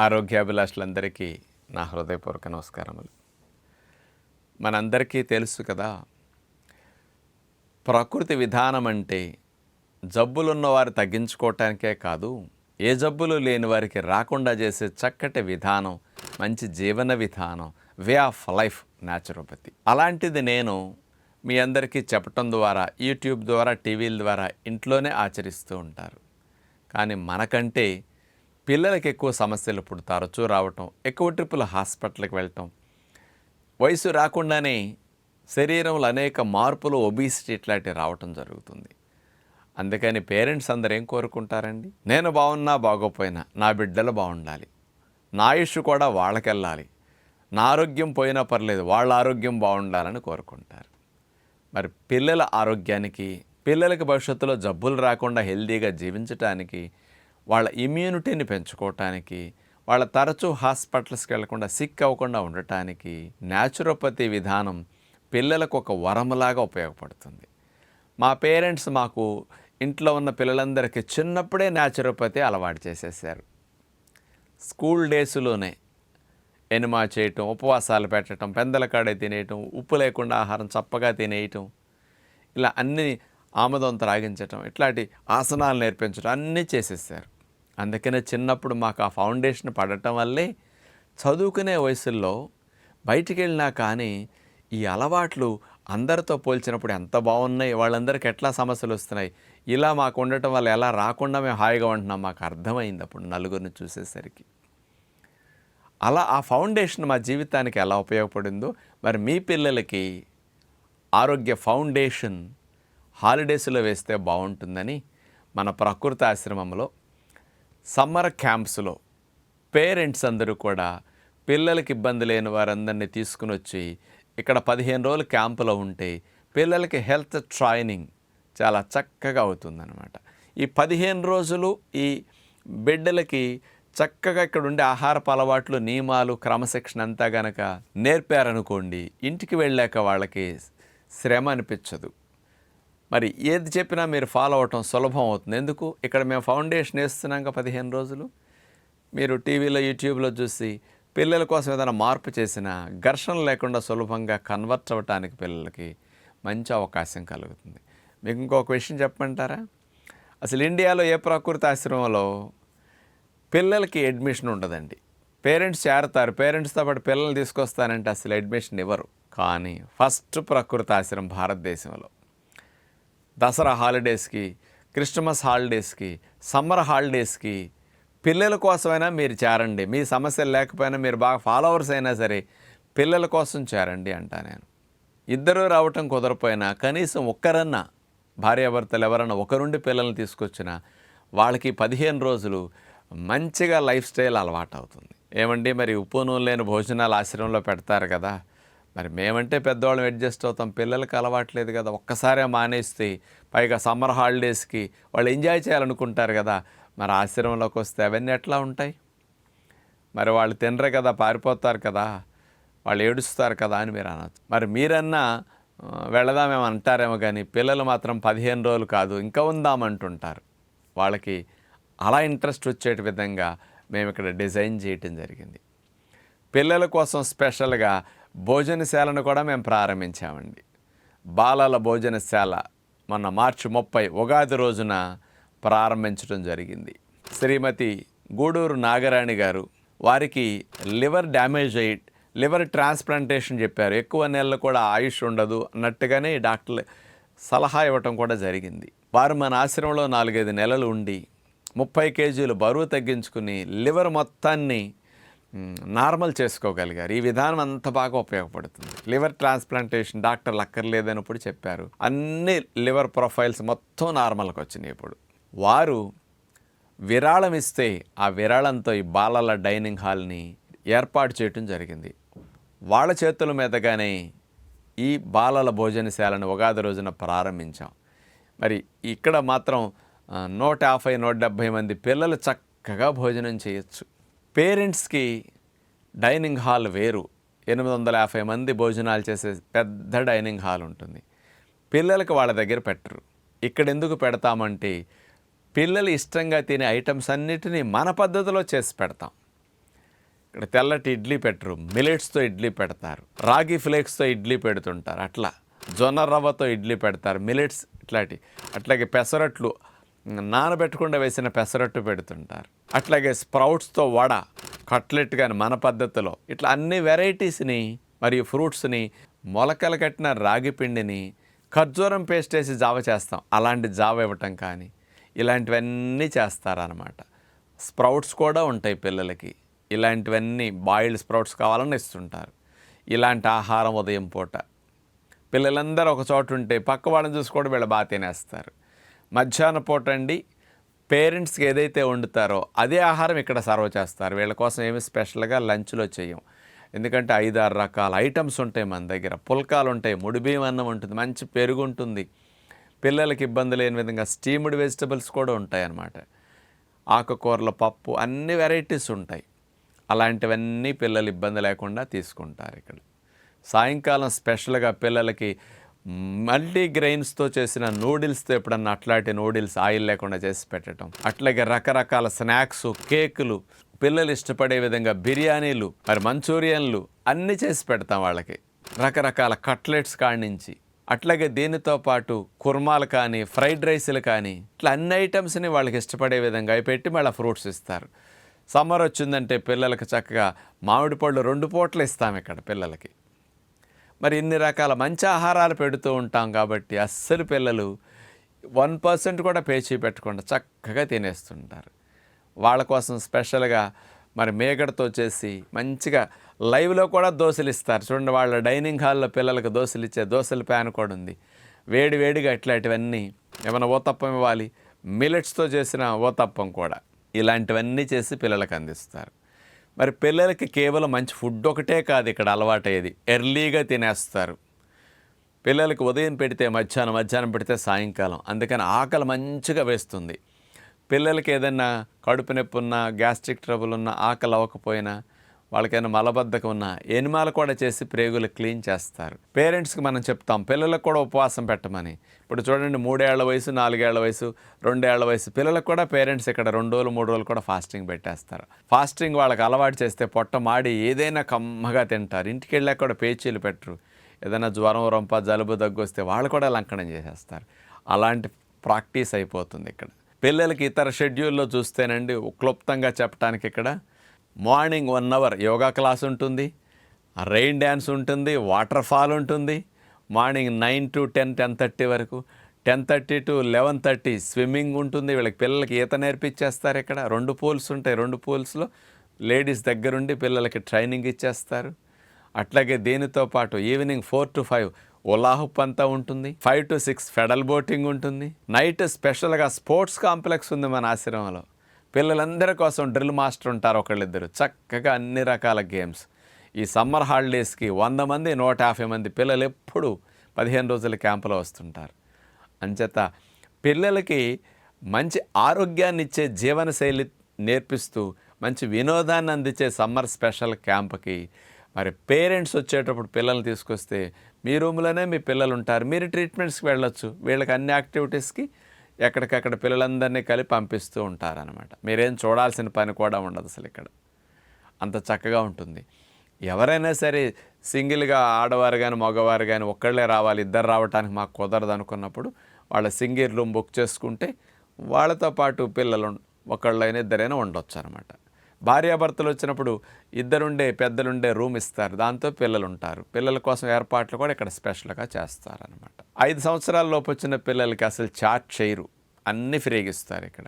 ఆరోగ్యాభిలాషులందరికీ నా హృదయపూర్వక నమస్కారములు. మనందరికీ తెలుసు కదా ప్రకృతి విధానం అంటే జబ్బులున్న వారు తగ్గించుకోవటానికే కాదు ఏ జబ్బులు లేని వారికి రాకుండా చేసే చక్కటి విధానం మంచి జీవన విధానం వే ఆఫ్ లైఫ్ న్యాచురోపతి. అలాంటిది నేను మీ అందరికీ చెప్పటం ద్వారా యూట్యూబ్ ద్వారా టీవీల ద్వారా ఇంట్లోనే ఆచరిస్తూ ఉంటారు. కానీ మనకంటే పిల్లలకి ఎక్కువ సమస్యలు ఇప్పుడు తరచూ రావటం ఎక్కువ ట్రిప్పులు హాస్పిటల్కి వెళ్ళటం. వయసు రాకుండానే శరీరంలో అనేక మార్పులు ఒబీసిటీ ఇట్లాంటివి రావటం జరుగుతుంది. అందుకని పేరెంట్స్ అందరు ఏం కోరుకుంటారండి? నేను బాగున్నా బాగోపోయినా నా బిడ్డలు బాగుండాలి. నా ఆయుష్ కూడా వాళ్ళకెళ్ళాలి. నా ఆరోగ్యం పోయినా పర్లేదు వాళ్ళ ఆరోగ్యం బాగుండాలని కోరుకుంటారు. మరి పిల్లల ఆరోగ్యానికి పిల్లలకి భవిష్యత్తులో జబ్బులు రాకుండా హెల్దీగా జీవించటానికి వాళ్ళ ఇమ్యూనిటీని పెంచుకోవటానికి వాళ్ళ తరచూ హాస్పిటల్స్కి వెళ్ళకుండా సిక్ అవ్వకుండా ఉండటానికి న్యాచురోపతి విధానం పిల్లలకు ఒక వరములాగా ఉపయోగపడుతుంది. మా పేరెంట్స్ మాకు ఇంట్లో ఉన్న పిల్లలందరికీ చిన్నప్పుడే న్యాచురోపతి అలవాటు చేసేసారు స్కూల్ డేస్లోనే ఎనిమా చేయటం ఉపవాసాలు పెట్టడం పెందల కాడే తినేయటం ఉప్పు లేకుండా ఆహారం చప్పగా తినేయటం ఇలా అన్ని ఆమదం త్రాగించటం ఇట్లాంటి ఆసనాలు నేర్పించడం అన్నీ చేసేసారు. అందుకనే చిన్నప్పుడు మాకు ఆ ఫౌండేషన్ పడటం వల్లే చదువుకునే వయసుల్లో బయటికి వెళ్ళినా కానీ ఈ అలవాట్లు అందరితో పోల్చినప్పుడు ఎంత బాగున్నాయి వాళ్ళందరికీ ఎట్లా సమస్యలు వస్తున్నాయి ఇలా మాకు ఉండటం వల్ల ఎలా రాకుండా మేము హాయిగా ఉంటున్నాం మాకు అర్థమైంది అప్పుడు నలుగురిని చూసేసరికి. అలా ఆ ఫౌండేషన్ మా జీవితానికి ఎలా ఉపయోగపడిందో మరి మీ పిల్లలకి ఆరోగ్య ఫౌండేషన్ హాలిడేస్లో వేస్తే బాగుంటుందని మన ప్రకృతి ఆశ్రమంలో సమ్మర్ క్యాంప్స్లో పేరెంట్స్ అందరూ కూడా పిల్లలకి ఇబ్బంది లేని వారందరినీ తీసుకుని వచ్చి ఇక్కడ పదిహేను రోజులు క్యాంపులో ఉంటే పిల్లలకి హెల్త్ ట్రైనింగ్ చాలా చక్కగా అవుతుందన్నమాట. ఈ పదిహేను రోజులు ఈ బిడ్డలకి చక్కగా ఇక్కడ ఉండే ఆహారపు అలవాట్లు నియమాలు క్రమశిక్షణ అంతా గనక నేర్పారనుకోండి ఇంటికి వెళ్ళాక వాళ్ళకి శ్రమ అనిపించదు. మరి ఏది చెప్పినా మీరు ఫాలో అవటం సులభం అవుతుంది. ఎందుకు? ఇక్కడ మేము ఫౌండేషన్ వేస్తున్నాక పదిహేను రోజులు. మీరు టీవీలో యూట్యూబ్లో చూసి పిల్లల కోసం ఏదైనా మార్పు చేసినా ఘర్షణ లేకుండా సులభంగా కన్వర్ట్ అవ్వటానికి పిల్లలకి మంచి అవకాశం కలుగుతుంది. మీకు ఇంకొక విషయం చెప్పమంటారా? అసలు ఇండియాలో ఏ ప్రకృతి ఆశ్రమంలో పిల్లలకి అడ్మిషన్ ఉండదండి. పేరెంట్స్ చేరతారు. పేరెంట్స్తో పాటు పిల్లల్ని తీసుకొస్తానంటే అసలు అడ్మిషన్ ఇవ్వరు. కానీ ఫస్ట్ ప్రకృతి ఆశ్రమం భారతదేశంలో. దసరా హాలిడేస్కి క్రిస్టమస్ హాలిడేస్కి సమ్మర్ హాలిడేస్కి పిల్లల కోసమైనా మీరు చేరండి. మీ సమస్యలు లేకపోయినా మీరు బాగా ఫాలోవర్స్ అయినా సరే పిల్లల కోసం చేరండి అంటా నేను. ఇద్దరు రావటం కుదరపోయినా కనీసం ఒక్కరన్నా భార్యాభర్తలు ఎవరన్నా ఒకరుండి పిల్లల్ని తీసుకొచ్చినా వాళ్ళకి పదిహేను రోజులు మంచిగా లైఫ్ స్టైల్ అలవాటు అవుతుంది ఏమండి మరి ఉప్పు నూనె లేని భోజనాలు ఆశ్రమంలో పెడతారు కదా. మరి మేమంటే పెద్దవాళ్ళం అడ్జస్ట్ అవుతాం. పిల్లలకి అలవాట్లేదు కదా. ఒక్కసారే మానేస్తే పైగా సమ్మర్ హాలిడేస్కి వాళ్ళు ఎంజాయ్ చేయాలనుకుంటారు కదా. మరి ఆశ్రమంలోకి వస్తే అవన్నీ ఎట్లా ఉంటాయి? మరి వాళ్ళు తినరు కదా పారిపోతారు కదా. వాళ్ళు ఏడుస్తారు కదా అని మీరు అనొచ్చు. మరి మీరన్నా వెళదామేమో అంటారేమో కానీ పిల్లలు మాత్రం పదిహేను రోజులు కాదు ఇంకా ఉందామంటుంటారు. వాళ్ళకి అలా ఇంట్రెస్ట్ వచ్చే విధంగా మేము ఇక్కడ డిజైన్ చేయటం జరిగింది. పిల్లల కోసం స్పెషల్గా భోజనశాలను కూడా మేము ప్రారంభించామండి. బాలల భోజనశాల మొన్న మార్చి ముప్పై ఉగాది రోజున ప్రారంభించడం జరిగింది. శ్రీమతి గూడూరు నాగరాణి గారు వారికి లివర్ డ్యామేజ్ అయ్యి లివర్ ట్రాన్స్ప్లాంటేషన్ చెప్పారు. ఎక్కువ నెలలు కూడా ఆయుష్ ఉండదు అన్నట్టుగానే డాక్టర్లు సలహా ఇవ్వటం కూడా జరిగింది. వారు మన ఆశ్రమంలో నాలుగైదు నెలలు ఉండి ముప్పై కేజీలు బరువు తగ్గించుకుని లివర్ మొత్తాన్ని నార్మల్ చేసుకోగలిగారు. ఈ విధానం అంత బాగా ఉపయోగపడుతుంది. లివర్ ట్రాన్స్ప్లాంటేషన్ డాక్టర్లు అక్కర్లేదన్నప్పుడు చెప్పారు. అన్ని లివర్ ప్రొఫైల్స్ మొత్తం నార్మల్కి వచ్చినాయి ఇప్పుడు. వారు విరాళం ఇస్తే ఆ విరాళంతో ఈ బాలల డైనింగ్ హాల్ని ఏర్పాటు చేయటం జరిగింది. వాళ్ళ చేతుల మీదగానే ఈ బాలల భోజనశాలను ఉగాది రోజున ప్రారంభించాం. మరి ఇక్కడ మాత్రం నూట యాభై నూట డెబ్భై మంది పిల్లలు చక్కగా భోజనం చేయొచ్చు. పేరెంట్స్కి డైనింగ్ హాల్ వేరు. ఎనిమిది వందల యాభై మంది భోజనాలు చేసే పెద్ద డైనింగ్ హాల్ ఉంటుంది. పిల్లలకి వాళ్ళ దగ్గర పెట్టరు. ఇక్కడ ఎందుకు పెడతామంటే పిల్లలు ఇష్టంగా తినే ఐటమ్స్ అన్నిటినీ మన పద్ధతిలో చేసి పెడతాం. ఇక్కడ తెల్లటి ఇడ్లీ పెట్టరు మిలెట్స్తో ఇడ్లీ పెడతారు రాగి ఫ్లేక్స్తో ఇడ్లీ పెడుతుంటారు అట్లా. జొన్న రవ్వతో ఇడ్లీ పెడతారు మిలెట్స్ ఇట్లాంటి అట్లాగే పెసరట్లు నానబెట్టకుండా వేసిన పెసరట్టు పెడుతుంటారు. అట్లాగే స్ప్రౌట్స్తో వడ కట్లెట్ కానీ మన పద్ధతిలో ఇట్లా అన్ని వెరైటీస్ని మరియు ఫ్రూట్స్ని మొలకలు కట్టిన రాగి పిండిని ఖర్జూరం పేస్ట్ వేసి జావ చేస్తాం. అలాంటి జావ ఇవ్వటం కానీ ఇలాంటివన్నీ చేస్తారనమాట స్ప్రౌట్స్ కూడా ఉంటాయి పిల్లలకి. ఇలాంటివన్నీ బాయిల్డ్ స్ప్రౌట్స్ కావాలని ఇస్తుంటారు. ఇలాంటి ఆహారం ఉదయం పూట. పిల్లలందరూ ఒక చోట ఉంటే పక్క వాళ్ళని చూసి కూడా వీళ్ళు బాగా తినేస్తారు. మధ్యాహ్న పూట అండి. పేరెంట్స్కి ఏదైతే వండుతారో అదే ఆహారం ఇక్కడ సర్వ్ చేస్తారు. వీళ్ళ కోసం ఏమి స్పెషల్గా లంచ్లో చేయం ఎందుకంటే ఐదారు రకాల ఐటమ్స్ ఉంటాయి మన దగ్గర. పుల్కాలు ఉంటాయి ముడిబియ్యం అన్నం ఉంటుంది మంచి పెరుగు ఉంటుంది. పిల్లలకి ఇబ్బంది లేని విధంగా స్టీమ్డ్ వెజిటబుల్స్ కూడా ఉంటాయి అన్నమాట ఆకుకూరల పప్పు అన్ని వెరైటీస్ ఉంటాయి. అలాంటివన్నీ పిల్లలు ఇబ్బంది లేకుండా తీసుకుంటారు ఇక్కడ. సాయంకాలం స్పెషల్గా పిల్లలకి మల్టీ గ్రెయిన్స్తో చేసిన నూడిల్స్తో ఎప్పుడన్నా అట్లాంటి నూడిల్స్ ఆయిల్ లేకుండా చేసి పెట్టడం. అట్లాగే రకరకాల స్నాక్స్ కేకులు పిల్లలు ఇష్టపడే విధంగా బిర్యానీలు మరి మంచూరియన్లు అన్నీ చేసి పెడతాం వాళ్ళకి. రకరకాల కట్లెట్స్ కాణించి అట్లాగే దీనితో పాటు కుర్మాలు కానీ ఫ్రైడ్ రైస్లు కానీ ఇట్లా అన్ని ఐటమ్స్ని వాళ్ళకి ఇష్టపడే విధంగా అవి పెట్టి మళ్ళీ ఫ్రూట్స్ ఇస్తారు. సమ్మర్ వచ్చిందంటే పిల్లలకు చక్కగా మామిడి పళ్ళు రెండు పూటలు ఇస్తాం ఇక్కడ పిల్లలకి. మరి ఇన్ని రకాల మంచి ఆహారాలు పెడుతూ ఉంటాం కాబట్టి అస్సలు పిల్లలు వన్ పర్సెంట్ కూడా పేచీ పెట్టకుండా చక్కగా తినేస్తుంటారు. వాళ్ళ కోసం స్పెషల్గా మరి మేగడతో చేసి మంచిగా లైవ్లో కూడా దోశలు ఇస్తారు. చూడండి వాళ్ళ డైనింగ్ హాల్లో పిల్లలకు దోశలు ఇచ్చే దోశల ప్యాన్ కూడా ఉంది. వేడి వేడిగా ఇట్లాంటివన్నీ ఏమైనా ఓతప్పం ఇవ్వాలి. మిలెట్స్తో చేసిన ఓతప్పం కూడా ఇలాంటివన్నీ చేసి పిల్లలకు అందిస్తారు. మరి పిల్లలకి కేవలం మంచి ఫుడ్ ఒకటే కాదు ఇక్కడ అలవాటయ్యేది. ఎర్లీగా తినేస్తారు. పిల్లలకి ఉదయం పెడితే మధ్యాహ్నం మధ్యాహ్నం పెడితే సాయంకాలం. అందుకని ఆకలి మంచిగా వేస్తుంది. పిల్లలకి ఏదైనా కడుపు నొప్పి ఉన్నా గ్యాస్ట్రిక్ ట్రబుల్ ఉన్నా ఆకలి అవ్వకపోయినా వాళ్ళకైనా మలబద్ధకం ఉన్నా ఎనిమాలు కూడా చేసి ప్రేగులు క్లీన్ చేస్తారు. పేరెంట్స్కి మనం చెప్తాం పిల్లలకు కూడా ఉపవాసం పెట్టమని. ఇప్పుడు చూడండి మూడేళ్ళ వయసు నాలుగేళ్ళ వయసు రెండేళ్ళ వయసు పిల్లలకు కూడా పేరెంట్స్ ఇక్కడ రెండు రోజులు మూడు రోజులు కూడా ఫాస్టింగ్ పెట్టేస్తారు. ఫాస్టింగ్ వాళ్ళకి అలవాటు చేస్తే పొట్ట మాడి ఏదైనా కమ్మగా తింటారు. ఇంటికి వెళ్ళాక కూడా పేచీలు పెట్టరు. ఏదైనా జ్వరం రొంప జలుబు దగ్గు వస్తే వాళ్ళు కూడా లంకనం చేసేస్తారు. అలాంటి ప్రాక్టీస్ అయిపోతుంది ఇక్కడ. పిల్లలకి ఇతర షెడ్యూల్లో చూస్తేనండి క్లుప్తంగా చెప్పడానికి ఇక్కడ morning one hour yoga class ఉంటుంది రెయిన్ డ్యాన్స్ ఉంటుంది వాటర్ ఫాల్ ఉంటుంది. Morning nine to ten ten thirty వరకు. Ten thirty to eleven thirty swimming ఉంటుంది. వీళ్ళకి పిల్లలకి ఈత నేర్పించేస్తారు ఇక్కడ. రెండు పూల్స్ ఉంటాయి. రెండు పూల్స్లో లేడీస్ దగ్గరుండి పిల్లలకి ట్రైనింగ్ ఇచ్చేస్తారు. అట్లాగే దీనితో పాటు evening four to five hula hoop అంతా ఉంటుంది. Five to six pedal boating ఉంటుంది. నైట్ స్పెషల్గా స్పోర్ట్స్ కాంప్లెక్స్ ఉంది మన ఆశ్రమంలో. పిల్లలందరి కోసం డ్రిల్ మాస్టర్ ఉంటారు ఒకళ్ళిద్దరు. చక్కగా అన్ని రకాల గేమ్స్. ఈ సమ్మర్ హాలిడేస్కి వంద మంది నూట యాభై మంది పిల్లలు ఎప్పుడు పదిహేను రోజుల క్యాంపులో వస్తుంటారు. అంచేత పిల్లలకి మంచి ఆరోగ్యాన్ని ఇచ్చే జీవనశైలి నేర్పిస్తూ మంచి వినోదాన్ని అందించే సమ్మర్ స్పెషల్ క్యాంప్కి మరి పేరెంట్స్ వచ్చేటప్పుడు పిల్లల్ని తీసుకొస్తే మీ రూమ్లోనే మీ పిల్లలు ఉంటారు మీరు ట్రీట్మెంట్స్కి వెళ్ళొచ్చు. వీళ్ళకి అన్ని యాక్టివిటీస్కి ఎక్కడికక్కడ పిల్లలందరినీ కలిపి పంపిస్తూ ఉంటారనమాట మీరేం చూడాల్సిన పని కూడా ఉండదు అసలు ఇక్కడ. అంత చక్కగా ఉంటుంది. ఎవరైనా సరే సింగిల్గా ఆడవారు కానీ మగవారు కానీ ఒక్కళ్ళే రావాలి ఇద్దరు రావడానికి మాకు కుదరదు అనుకున్నప్పుడు వాళ్ళ సింగిల్ రూమ్ బుక్ చేసుకుంటే వాళ్ళతో పాటు పిల్లలు ఒకళ్ళైనా ఇద్దరైనా ఉండొచ్చు అనమాట భార్యాభర్తలు వచ్చినప్పుడు ఇద్దరుండే పెద్దలుండే రూమ్ ఇస్తారు. దాంతో పిల్లలు ఉంటారు పిల్లల కోసం ఏర్పాట్లు కూడా ఇక్కడ స్పెషల్గా చేస్తారనమాట ఐదు సంవత్సరాల లోపు వచ్చిన పిల్లలకి అసలు చాట్ చేయరు. అన్నీ ఫ్రీగా ఇస్తారు ఇక్కడ.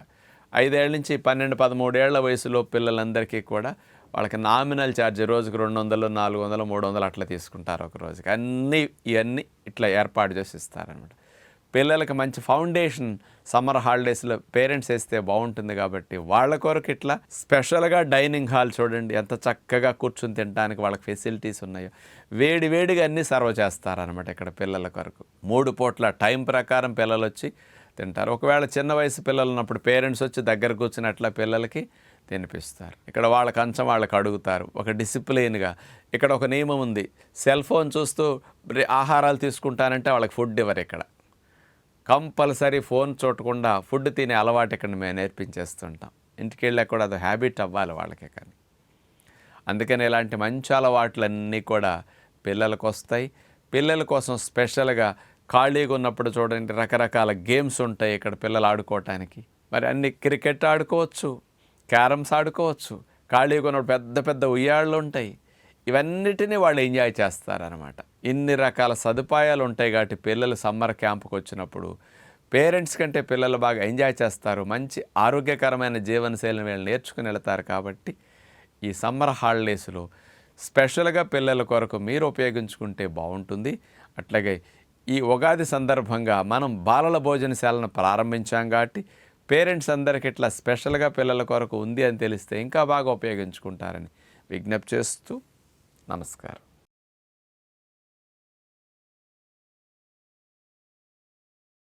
ఐదేళ్ళ నుంచి పన్నెండు పదమూడేళ్ళ వయసులో పిల్లలందరికీ కూడా వాళ్ళకి నామినల్ ఛార్జ్ రోజుకు రెండు వందలు నాలుగు వందలు మూడు వందలు అట్లా తీసుకుంటారు ఒక రోజుకి. అన్నీ ఇవన్నీ ఇట్లా ఏర్పాటు చేసి ఇస్తారనమాట పిల్లలకి మంచి ఫౌండేషన్ సమ్మర్ హాలిడేస్లో పేరెంట్స్ వేస్తే బాగుంటుంది కాబట్టి వాళ్ళ కొరకు ఇట్లా స్పెషల్గా డైనింగ్ హాల్ చూడండి ఎంత చక్కగా కూర్చుని తినడానికి వాళ్ళకి ఫెసిలిటీస్ ఉన్నాయో. వేడి వేడిగా అన్నీ సర్వ్ చేస్తారనమాట ఇక్కడ పిల్లల కొరకు. మూడు పూట్ల టైం ప్రకారం పిల్లలు వచ్చి తింటారు. ఒకవేళ చిన్న వయసు పిల్లలు ఉన్నప్పుడు పేరెంట్స్ వచ్చి దగ్గర కూర్చుని పిల్లలకి తినిపిస్తారు. ఇక్కడ వాళ్ళ కంచం వాళ్ళకి అడుగుతారు. ఒక డిసిప్లిన్గా. ఇక్కడ ఒక నియమం ఉంది. సెల్ ఫోన్ చూస్తూ ఆహారాలు తీసుకుంటానంటే వాళ్ళకి ఫుడ్ ఇవ్వరు ఇక్కడ. కంపల్సరీ ఫోన్ చూడకుండా ఫుడ్ తినే అలవాటు ఇక్కడ మేము నేర్పించేస్తుంటాం. ఇంటికి వెళ్ళాక కూడా అది హ్యాబిట్ అవ్వాలి వాళ్ళకి కానీ. అందుకని ఇలాంటి మంచి అలవాట్లన్నీ కూడా పిల్లలకు వస్తాయి. పిల్లల కోసం స్పెషల్గా ఖాళీగా ఉన్నప్పుడు చూడండి రకరకాల గేమ్స్ ఉంటాయి ఇక్కడ పిల్లలు ఆడుకోవటానికి. మరి అన్ని క్రికెట్ ఆడుకోవచ్చు క్యారమ్స్ ఆడుకోవచ్చు ఖాళీగా ఉన్నప్పుడు పెద్ద పెద్ద ఉయ్యాళ్ళు ఉంటాయి. ఇవన్నిటినీ వాళ్ళు ఎంజాయ్ చేస్తారనమాట ఇన్ని రకాల సదుపాయాలు ఉంటాయి కాబట్టి పిల్లలు సమ్మర్ క్యాంప్కి వచ్చినప్పుడు పేరెంట్స్ కంటే పిల్లలు బాగా ఎంజాయ్ చేస్తారు. మంచి ఆరోగ్యకరమైన జీవనశైలిని వీళ్ళు నేర్చుకుని వెళతారు కాబట్టి ఈ సమ్మర్ హాలిడేస్లో స్పెషల్గా పిల్లల కొరకు మీరు ఉపయోగించుకుంటే బాగుంటుంది. అట్లాగే ఈ ఉగాది సందర్భంగా మనం బాలల భోజనశాలను ప్రారంభించాం కాబట్టి పేరెంట్స్ అందరికి ఇట్లా స్పెషల్గా పిల్లల కొరకు ఉంది అని తెలిస్తే ఇంకా బాగా ఉపయోగించుకుంటారని విజ్ఞప్తి చేస్తూ നമസ്കാരം.